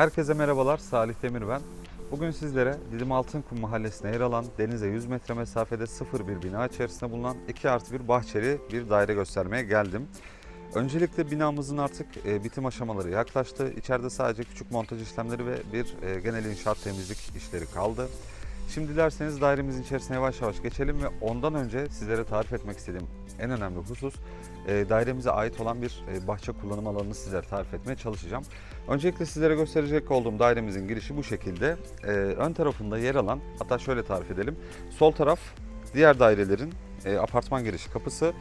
Herkese merhabalar, Salih Demir ben. Bugün sizlere Didim Altınkum mahallesine yer alan denize 100 metre mesafede sıfır bir bina içerisinde bulunan 2 artı bir bahçeli bir daire göstermeye geldim. Öncelikle binamızın artık e, bitim aşamaları yaklaştı. İçeride sadece küçük montaj işlemleri ve bir e, genel inşaat temizlik işleri kaldı. Şimdi dilerseniz dairemizin içerisine yavaş yavaş geçelim ve ondan önce sizlere tarif etmek istediğim en önemli husus e, dairemize ait olan bir e, bahçe kullanım alanını sizlere tarif etmeye çalışacağım. Öncelikle sizlere gösterecek olduğum dairemizin girişi bu şekilde. E, ön tarafında yer alan, hatta şöyle tarif edelim. Sol taraf diğer dairelerin e, apartman girişi kapısı.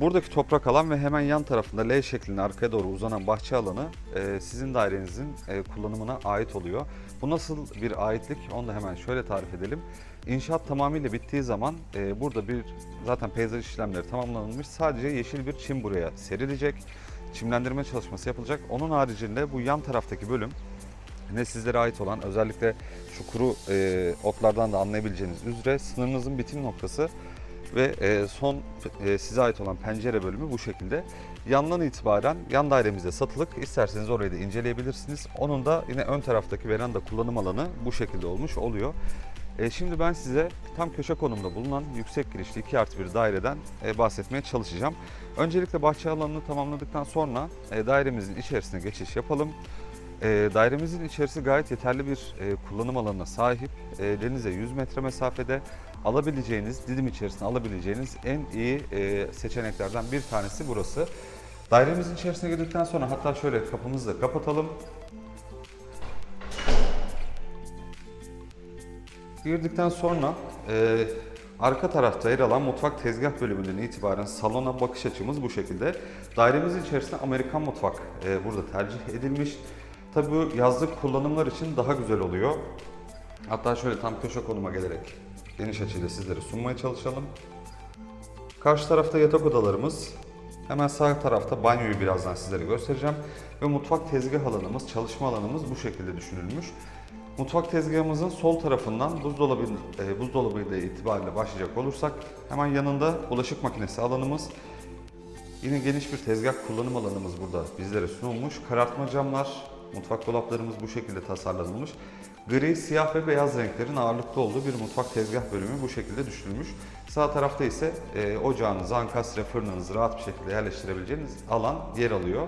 Buradaki toprak alan ve hemen yan tarafında L şeklinde arkaya doğru uzanan bahçe alanı e, sizin dairenizin e, kullanımına ait oluyor. Bu nasıl bir aitlik onu da hemen şöyle tarif edelim. İnşaat tamamıyla bittiği zaman e, burada bir zaten peyzaj işlemleri tamamlanmış. Sadece yeşil bir çim buraya serilecek. Çimlendirme çalışması yapılacak. Onun haricinde bu yan taraftaki bölüm ne sizlere ait olan özellikle şu kuru e, otlardan da anlayabileceğiniz üzere sınırınızın bitim noktası ve e, son e, size ait olan pencere bölümü bu şekilde. Yandan itibaren yan dairemizde satılık. İsterseniz orayı da inceleyebilirsiniz. Onun da yine ön taraftaki veranda kullanım alanı bu şekilde olmuş oluyor. E, şimdi ben size tam köşe konumda bulunan yüksek girişli 2 artı bir daireden bahsetmeye çalışacağım. Öncelikle bahçe alanını tamamladıktan sonra dairemizin içerisine geçiş yapalım. E, dairemizin içerisi gayet yeterli bir e, kullanım alanına sahip. E, denize 100 metre mesafede alabileceğiniz, Didim içerisinde alabileceğiniz en iyi e, seçeneklerden bir tanesi burası. Dairemizin içerisine girdikten sonra hatta şöyle kapımızı da kapatalım. Girdikten sonra e, arka tarafta yer alan mutfak tezgah bölümünden itibaren salona bakış açımız bu şekilde. Dairemizin içerisinde Amerikan mutfak e, burada tercih edilmiş. Tabi bu yazlık kullanımlar için daha güzel oluyor. Hatta şöyle tam köşe konuma gelerek geniş açıyla sizlere sunmaya çalışalım. Karşı tarafta yatak odalarımız. Hemen sağ tarafta banyoyu birazdan sizlere göstereceğim. Ve mutfak tezgah alanımız, çalışma alanımız bu şekilde düşünülmüş. Mutfak tezgahımızın sol tarafından buzdolabı, e, buzdolabıyla itibariyle başlayacak olursak hemen yanında bulaşık makinesi alanımız. Yine geniş bir tezgah kullanım alanımız burada bizlere sunulmuş. Karartma camlar, mutfak dolaplarımız bu şekilde tasarlanılmış. Gri, siyah ve beyaz renklerin ağırlıklı olduğu bir mutfak tezgah bölümü bu şekilde düşünülmüş. Sağ tarafta ise e, ocağınızı, ankastre fırınınızı rahat bir şekilde yerleştirebileceğiniz alan yer alıyor.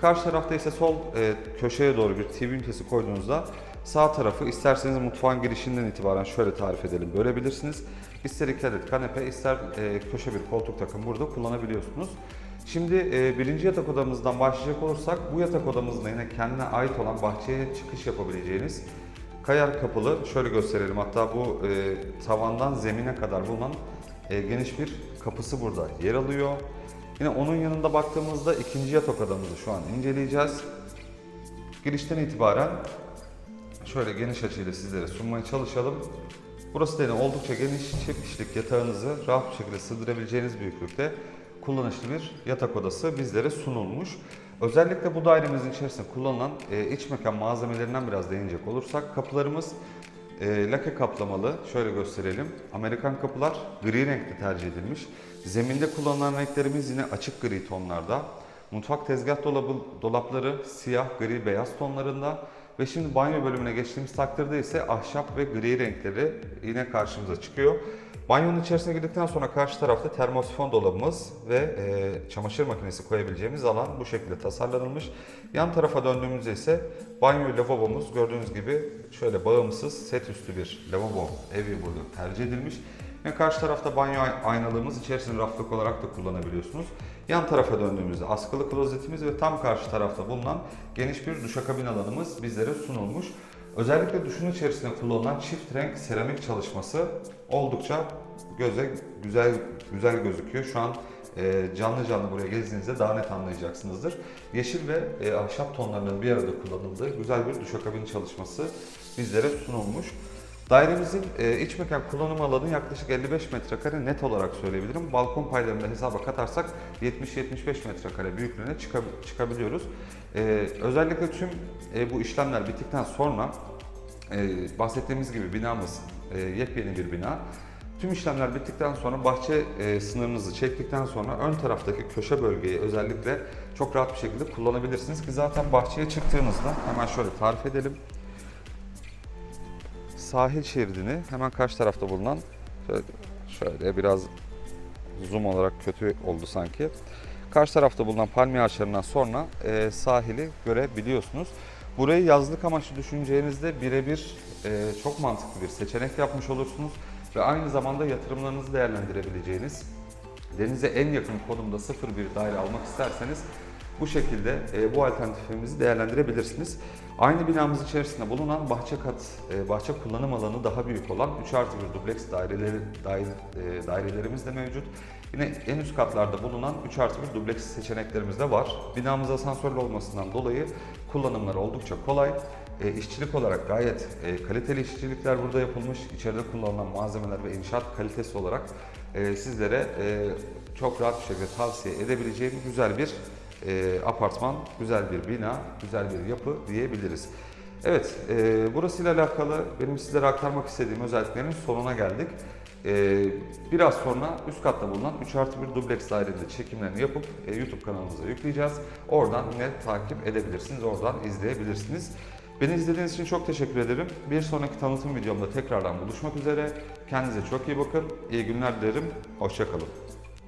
Karşı tarafta ise sol e, köşeye doğru bir TV ünitesi koyduğunuzda sağ tarafı isterseniz mutfağın girişinden itibaren şöyle tarif edelim bölebilirsiniz. İster iki adet kanepe, ister e, köşe bir koltuk takım burada kullanabiliyorsunuz. Şimdi e, birinci yatak odamızdan başlayacak olursak bu yatak odamızda yine kendine ait olan bahçeye çıkış yapabileceğiniz kayar kapılı şöyle gösterelim hatta bu e, tavandan zemine kadar bulunan e, geniş bir kapısı burada yer alıyor. Yine onun yanında baktığımızda ikinci yatak odamızı şu an inceleyeceğiz. Girişten itibaren şöyle geniş açıyla sizlere sunmaya çalışalım. Burası da yine oldukça geniş çift kişilik yatağınızı rahat bir şekilde sığdırabileceğiniz büyüklükte kullanışlı bir yatak odası bizlere sunulmuş. Özellikle bu dairemizin içerisinde kullanılan e, iç mekan malzemelerinden biraz değinecek olursak kapılarımız e, lake kaplamalı. Şöyle gösterelim. Amerikan kapılar gri renkte tercih edilmiş. Zeminde kullanılan renklerimiz yine açık gri tonlarda. Mutfak tezgah dolabı, dolapları siyah, gri, beyaz tonlarında. Ve şimdi banyo bölümüne geçtiğimiz takdirde ise ahşap ve gri renkleri yine karşımıza çıkıyor. Banyonun içerisine girdikten sonra karşı tarafta termosifon dolabımız ve e, çamaşır makinesi koyabileceğimiz alan bu şekilde tasarlanılmış. Yan tarafa döndüğümüzde ise banyo lavabomuz gördüğünüz gibi şöyle bağımsız set üstü bir lavabo evi burada tercih edilmiş. Ve karşı tarafta banyo ay- aynalığımız içerisini raflık olarak da kullanabiliyorsunuz. Yan tarafa döndüğümüzde askılı klozetimiz ve tam karşı tarafta bulunan geniş bir duşakabin alanımız bizlere sunulmuş. Özellikle duşun içerisinde kullanılan çift renk seramik çalışması oldukça göze güzel güzel gözüküyor. Şu an e, canlı canlı buraya gezdiğinizde daha net anlayacaksınızdır. Yeşil ve e, ahşap tonlarının bir arada kullanıldığı güzel bir duşakabin çalışması bizlere sunulmuş. Dairemizin e, iç mekan kullanım alanı yaklaşık 55 metrekare net olarak söyleyebilirim. Balkon paylarını da hesaba katarsak 70-75 metrekare büyüklüğüne çıkab- çıkabiliyoruz. E, özellikle tüm e, bu işlemler bittikten sonra bahsettiğimiz gibi binamız e, yepyeni bir bina. Tüm işlemler bittikten sonra bahçe e, sınırınızı çektikten sonra ön taraftaki köşe bölgeyi özellikle çok rahat bir şekilde kullanabilirsiniz ki zaten bahçeye çıktığınızda hemen şöyle tarif edelim. Sahil şeridini hemen karşı tarafta bulunan şöyle, biraz zoom olarak kötü oldu sanki. Karşı tarafta bulunan palmiye ağaçlarından sonra e, sahili görebiliyorsunuz. Burayı yazlık amaçlı düşüneceğinizde birebir e, çok mantıklı bir seçenek yapmış olursunuz ve aynı zamanda yatırımlarınızı değerlendirebileceğiniz denize en yakın konumda sıfır bir daire almak isterseniz bu şekilde e, bu alternatifimizi değerlendirebilirsiniz. Aynı binamız içerisinde bulunan bahçe kat, e, bahçe kullanım alanı daha büyük olan 3 artı 1 dubleks daireleri, daire, e, dairelerimiz de mevcut. Yine en üst katlarda bulunan 3 artı 1 dubleks seçeneklerimiz de var. Binamız asansörlü olmasından dolayı kullanımları oldukça kolay. E, işçilik olarak gayet e, kaliteli işçilikler burada yapılmış. İçeride kullanılan malzemeler ve inşaat kalitesi olarak e, sizlere e, çok rahat bir şekilde tavsiye edebileceğim güzel bir e, apartman, güzel bir bina, güzel bir yapı diyebiliriz. Evet, e, burasıyla alakalı benim sizlere aktarmak istediğim özelliklerin sonuna geldik. E, biraz sonra üst katta bulunan 3 artı 1 dubleks dairede çekimlerini yapıp e, YouTube kanalımıza yükleyeceğiz. Oradan yine takip edebilirsiniz, oradan izleyebilirsiniz. Beni izlediğiniz için çok teşekkür ederim. Bir sonraki tanıtım videomda tekrardan buluşmak üzere. Kendinize çok iyi bakın. İyi günler dilerim. Hoşçakalın.